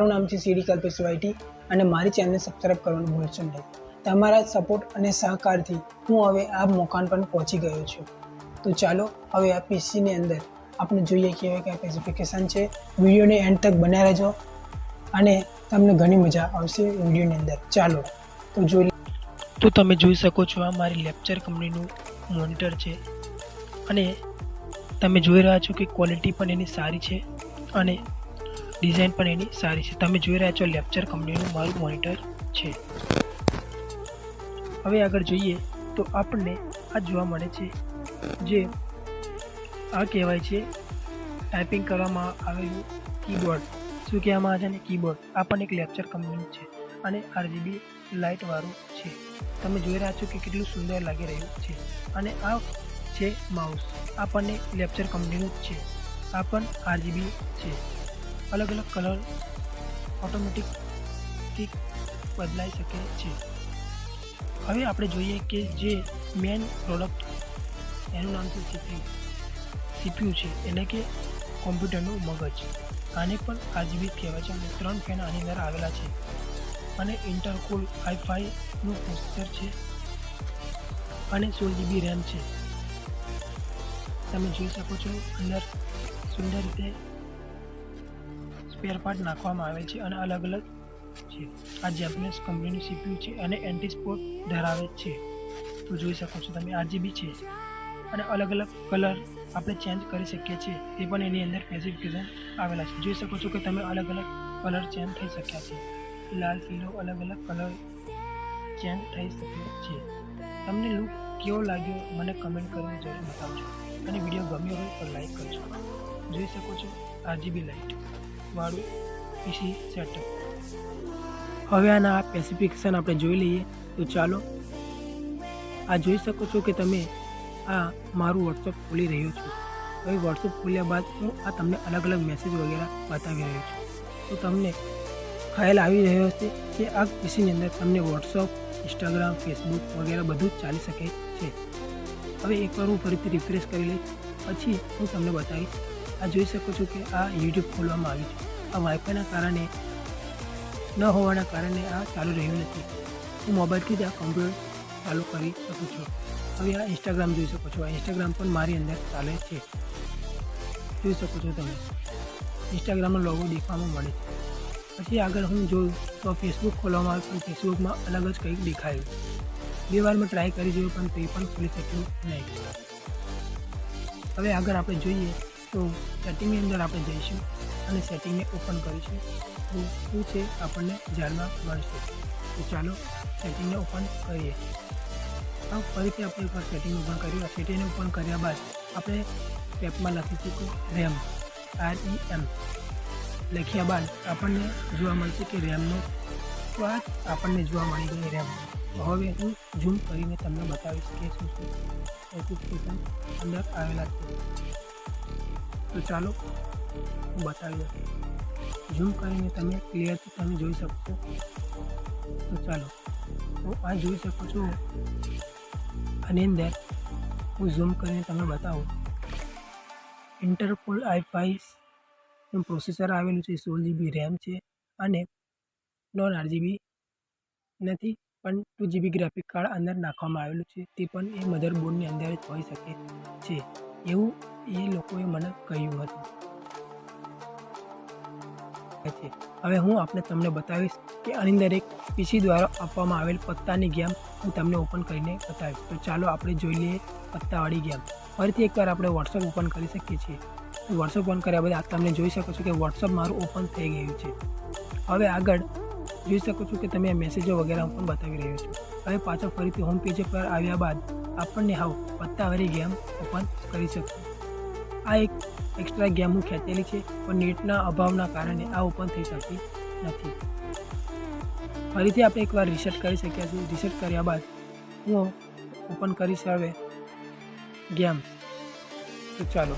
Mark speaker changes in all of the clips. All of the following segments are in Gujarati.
Speaker 1: મારું નામ છે સીડી કલ્પેશ વાયટી અને મારી ચેનલને સબસ્ક્રાઈબ કરવાનું ભૂલશો નહીં. તમારા સપોર્ટ અને સહકારથી હું હવે આ મોકાન પર પહોંચી ગયો છું. તો ચાલો, હવે આ પીસીની અંદર આપણે જોઈએ કેવા કયા સ્પેસિફિકેશન છે. વિડીયોને એન્ડ તક બન્યા રહેજો અને તમને ઘણી મજા આવશે વિડીયોની અંદર. ચાલો, તો જોઈ તો તમે જોઈ શકો છો આ મારી લેક્ચર કંપનીનું મોનિટર છે. અને તમે જોઈ રહ્યા છો કે ક્વોલિટી પણ એની સારી છે અને ડિઝાઇન પણ એની સારી છે. તમે જોઈ રહ્યા છો લેક્ચર કંપનીનું મારું મોનિટર છે. હવે આગળ જોઈએ તો આપણને આ જોવા મળે છે જે આ કહેવાય છે ટાઈપિંગ કરવામાં આવેલું કીબોર્ડ શું કહેવામાં આવે છે ને? કીબોર્ડ આ પણ એક લેક્ચર કંપનીનું છે અને આરજીબી લાઇટવાળું છે. તમે જોઈ રહ્યા છો કે કેટલું સુંદર લાગી રહ્યું છે. અને આ છે માઉસ આ પણ એક લેક્ચર કંપનીનું જ છે. આ પણ આરજીબી છે. અલગ અલગ કલર ઓટોમેટિકથી બદલાઈ શકે છે. હવે આપણે જોઈએ કે જે મેન પ્રોડક્ટ એનું નામ છે સીપીયુ સીપીયુ છે. એટલે કે કોમ્પ્યુટરનું મગજ. આને પણ આરજીબી કહેવાય છે અને ત્રણ ફેન આની અંદર આવેલા છે. અને ઇન્ટરકોલ આઈ ફાઈનું પ્રોસેસર છે અને સોળ જીબી રેમ છે. તમે જોઈ શકો છો અંદર સુંદર રીતે પાર્ટ નાખવામાં આવે છે અને અલગ અલગ છે. આ જેપનેસ કંપનીનું સીપીયુ છે અને એન્ટી સ્પોટ ધરાવે છે. તો જોઈ શકો છો તમે આરજીબી છે અને અલગ અલગ કલર આપણે ચેન્જ કરી શકીએ છીએ તે પણ એની અંદર સ્પેસિફિકેશન આવેલા છે. જોઈ શકો છો કે તમે અલગ અલગ કલર ચેન્જ થઈ શક્યા છે. લાલ, પીળો અલગ અલગ કલર ચેન્જ થઈ શકે છે. તમને લુક કેવો લાગ્યો મને કમેન્ટ કરીને જરૂર બતાવજો. અને વીડિયો ગમ્યો હોય તો લાઈક કરજો. જોઈ શકો છો આરજીબી લાઇટ વાળું પીસી સેટઅપ હવે આના સ્પેસિફિકેશન આપણે જોઈ લઈએ. તો ચાલો, આ જોઈ શકો છો કે તમે આ મારું વોટ્સઅપ ખોલી રહ્યો છું. હવે વોટ્સઅપ ખોલ્યા બાદ હું આ તમને અલગ અલગ મેસેજ વગેરે બતાવી રહ્યો છું. તો તમને ખ્યાલ આવી રહ્યો હશે કે આ પીસીની અંદર તમને વોટ્સઅપ ઇન્સ્ટાગ્રામ ફેસબુક વગેરે બધું જ ચાલી શકે છે. હવે એકવાર હું ફરીથી રિફ્રેશ કરી લઈશ. પછી હું તમને બતાવીશ આ જોઈ શકો છો કે આ યુટ્યુબ ખોલવામાં આવ્યું છે. આ વાઈફાઈના કારણે, ન હોવાના કારણે આ ચાલુ રહ્યું નથી. હું મોબાઈલથી જ આ કમ્પ્યુટર ચાલુ કરી શકું છું. હવે આ ઇન્સ્ટાગ્રામ જોઈ શકો છો. આ ઇન્સ્ટાગ્રામ પણ મારી અંદર ચાલે છે. જોઈ શકો છો તમે. ઇન્સ્ટાગ્રામનો લોગો દેખવામાં મળે છે. પછી આગળ હું જોઉં તો ફેસબુક ખોલવામાં આવે પણ ફેસબુકમાં અલગ જ કંઈક દેખાયું. બે વાર મેં ટ્રાય કરી જોયું પણ તે પણ ખોલી શક્યું નહીં. હવે આગળ આપણે જોઈએ તો સેટિંગની અંદર આપણે જઈશું અને સેટિંગને ઓપન કરીશું. તો શું છે આપણને જાણવા મળશે? તો ચાલો સેટિંગને ઓપન કરીએ. આ ફરીથી આપણે એકવાર સેટિંગ ઓપન કર્યું. આ સેટિંગ ઓપન કર્યા બાદ આપણે ટેપમાં લખી ચૂક્યું રેમ આર ઈ એમ લખ્યા બાદ આપણને જોવા મળશે કે રેમનો તો આ આપણને જોવા મળી ગઈ રેમ હવે હું ઝૂમ કરીને તમને બતાવીશ કે શું શું અંદર આવેલા છે. તો ચાલો હું બતાવી દઉં ઝૂમ કરીને તમે ક્લિયરથી તમે જોઈ શકશો તો ચાલો તો આ જોઈ શકો છો આની અંદર હું ઝૂમ કરીને તમને બતાવું ઇન્ટરપોલ આઈ ફાઈવનું પ્રોસેસર આવેલું છે સોળ જીબી રેમ છે અને નોન આરજીબી નથી પણ ટુ જીબી ગ્રાફિક કાર્ડ અંદર નાખવામાં આવેલું છે તે પણ એ મધરબોર્ડની અંદર જ હોઈ શકે છે એવું એ લોકોએ મને કહ્યું હતું. હવે હું આપણે તમને બતાવીશ કે આની અંદર એક પીસી દ્વારા આપવામાં આવેલ પત્તાની ગેમ હું તમને ઓપન કરીને બતાવીશ. તો ચાલો આપણે જોઈ લઈએ પત્તાવાળી ગેમ. ફરીથી એકવાર આપણે વોટ્સઅપ ઓપન કરી શકીએ છીએ. વોટ્સઅપ ઓપન કર્યા બાદ તમને જોઈ શકો છો કે વોટ્સઅપ મારું ઓપન થઈ ગયું છે. હવે આગળ જોઈ શકો છો કે તમે મેસેજો વગેરે પણ બતાવી રહ્યો છું. હવે પાછો ફરીથી હોમ પેજ પર આવ્યા બાદ આપણને હાવ પત્તાવાળી ગેમ ઓપન કરી શકશું. આ એક એક્સ્ટ્રા ગેમ હું ખેંચેલી છે, પણ નેટના અભાવના કારણે આ ઓપન થઈ શકતી નથી. ફરીથી આપણે એકવાર રિસેટ કરી શક્યા છીએ. રિસેટ કર્યા બાદ હું ઓપન કરીશ હવે ગેમ તો ચાલો.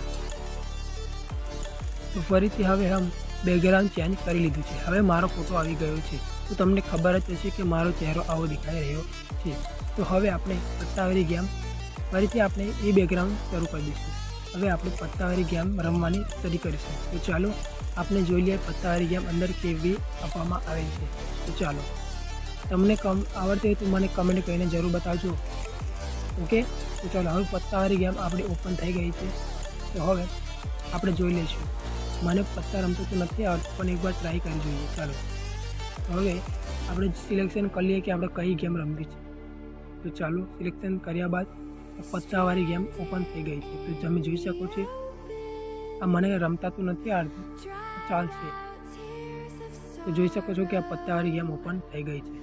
Speaker 1: તો ફરીથી હવે હમ બેકગ્રાઉન્ડ ચેન્જ કરી લીધું છે. હવે મારો ફોટો આવી ગયો છે. તો તમને ખબર જ હશે કે મારો ચહેરો આવો દેખાઈ રહ્યો છે. તો હવે આપણે પત્તાવાળી ગેમ ફરીથી આપણે એ બેકગ્રાઉન્ડ શરૂ કરી દઈશું. હવે આપણે પત્તાવાળી ગેમ રમવાની શરૂ કરીશું. તો ચાલો આપણે જોઈ લઈએ પત્તાવાળી ગેમ અંદર કેવી આપવામાં આવેલ છે. તો ચાલો તમને કમ આવડતી હોય તો મને કમેન્ટ કરીને જરૂર બતાવજો. ઓકે તો ચાલો હવે પત્તાવાળી ગેમ આપણી ઓપન થઈ ગઈ છે. તો હવે આપણે જોઈ લઈશું. મને પત્તા રમતો તો નથી આવડતું, પણ એકવાર ટ્રાય કરી જોઈએ. ચાલો. હવે આપણે સિલેક્શન કરી લઈએ કે આપણે કઈ ગેમ રમવી છે. તો ચાલો સિલેક્શન કર્યા બાદ પત્તાવાળી ગેમ ઓપન થઈ ગઈ છે. તો તમે જોઈ શકો છો, આ મને રમતા તો નથી આવડતું ચાલશે. તો જોઈ શકો છો કે આ પત્તાવાળી ગેમ ઓપન થઈ ગઈ છે.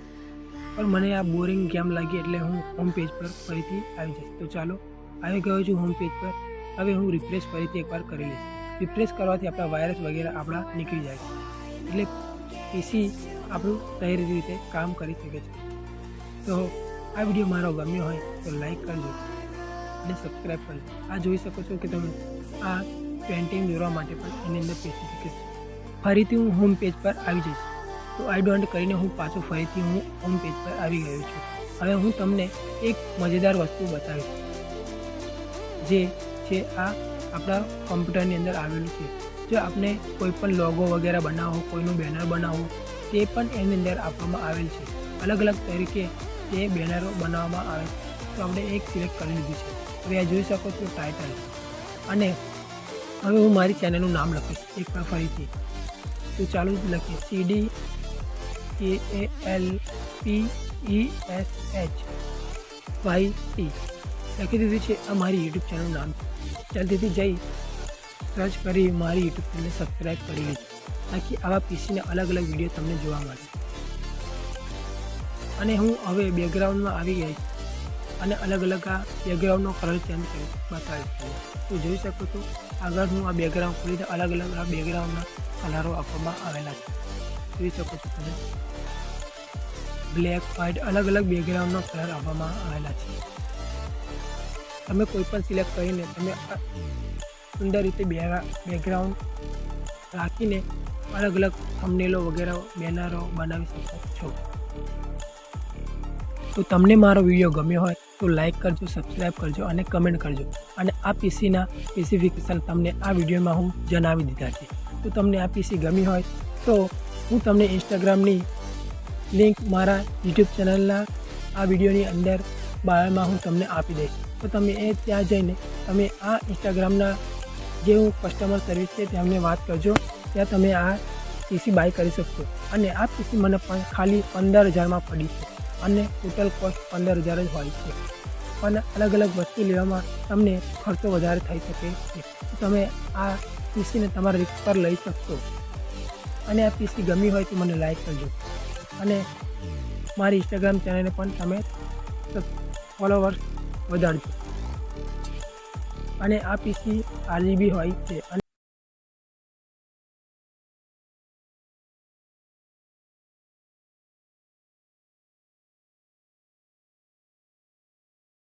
Speaker 1: પણ મને આ બોરિંગ ગેમ લાગી એટલે હું હોમ પેજ પર ફરીથી આવી જઈશ. તો ચાલો, આવી ગયો છું હોમ પેજ પર. હવે હું રિફ્રેશ ફરીથી એકવાર કરી લઈશ. રિફ્રેશ કરવાથી આપણા વાયરસ વગેરે આપણા નીકળી જાય છે. એટલે પીસી આપણું સહી રીતે કામ કરી શકે છે. તો આ વીડિયો મારો ગમ્યો હોય તો લાઈક કરજો અને સબસ્ક્રાઈબ કરજો. આ જોઈ શકો છો કે તમે આ પેઇન્ટિંગ દોરવા માટે પણ એની અંદર પેસી સ્પેસિફિકેશન ફરીથી હું હોમ પેજ પર આવી જઈશ. તો આઈ ડોન્ટ કરીને હું પાછું ફરીથી હું હોમ પેજ પર આવી ગયો છું. હવે હું તમને એક મજેદાર વસ્તુ બતાવીશ. જે છે આ આપણા કમ્પ્યુટરની અંદર આવેલું છે. જો આપણે કોઈ પણ લોગો વગેરે બનાવો કોઈનું બેનર બનાવવું તે પણ એની અંદર આપવામાં આવેલ છે. અલગ અલગ તરીકે તે બેનરો બનાવવામાં આવે તો આપણે એક સિલેક્ટ કરી લીધી છે. હવે આ જોઈ શકો છો ટાઇટલ અને હવે હું મારી ચેનલનું નામ લખીશ. એકવાર ફરીથી. તો ચાલુ જ લખીશ સીડી કે A L P E S H Y T લખી દીધું છે આ મારી યુટ્યુબ ચેનલનું નામ. છે જલ્દીથી જઈ સર્ચ કરી મારી યુટ્યુબ ચેનલને સબસ્ક્રાઈબ કરી લેજો. તાકી આવા પીસીના અલગ અલગ વીડિયો તમને જોવા મળે. અને હું હવે બેકગ્રાઉન્ડમાં આવી ગઈ અને અલગ અલગ આ બેકગ્રાઉન્ડનો કલર ચેન્જ કરી બતાવી છું તો જોઈ શકો છો, આગળ હું આ બેકગ્રાઉન્ડ ખોલીને અલગ અલગ આ બેકગ્રાઉન્ડના કલરો આપવામાં આવેલા છે. જોઈ શકો છો તમે. બ્લેક વ્હાઇટ અલગ અલગ બેકગ્રાઉન્ડનો કલર આપવામાં આવેલા છે. તમે કોઈ પણ સિલેક્ટ કરીને તમે સુંદર રીતે બેકગ્રાઉન્ડ રાખીને અલગ અલગ થંબનેલો વગેરે બેનરો બનાવી શકો છો. તો તમને મારો વીડિયો ગમ્યો હોય તો લાઈક કરજો સબસ્ક્રાઈબ કરજો અને કમેન્ટ કરજો. અને આ પીસીના સ્પેસિફિકેશન તમને આ વિડીયોમાં હું જણાવી દીધા છે. તો તમને આ પીસી ગમી હોય તો હું તમને ઇન્સ્ટાગ્રામની લિંક મારા યુટ્યુબ ચેનલના આ વિડીયોની અંદર બાયોમાં હું તમને આપી દઈશ. તો તમે એ ત્યાં જઈને તમે આ ઇન્સ્ટાગ્રામના જે હું કસ્ટમર સર્વિસ છે તેમને વાત કરજો. ત્યાં તમે આ પીસી બાય કરી શકશો. અને આ પીસી મને પણ ખાલી પંદર હજારમાં પડી છે. અને ટોટલ કોસ્ટ પંદર હજાર જ હોય છે. પણ અલગ અલગ વસ્તુ લેવામાં તમને ખર્ચો વધારે થઈ શકે છે. તમે આ પીસીને તમારા રિક્સ પર લઈ શકશો. અને આ પીસી ગમી હોય તો મને લાઈક કરજો. અને મારી ઇન્સ્ટાગ્રામ ચેનલને પણ તમે ફોલોવર્સ વધારજો. અને આ પીસી આરજીબી હોય છે. અને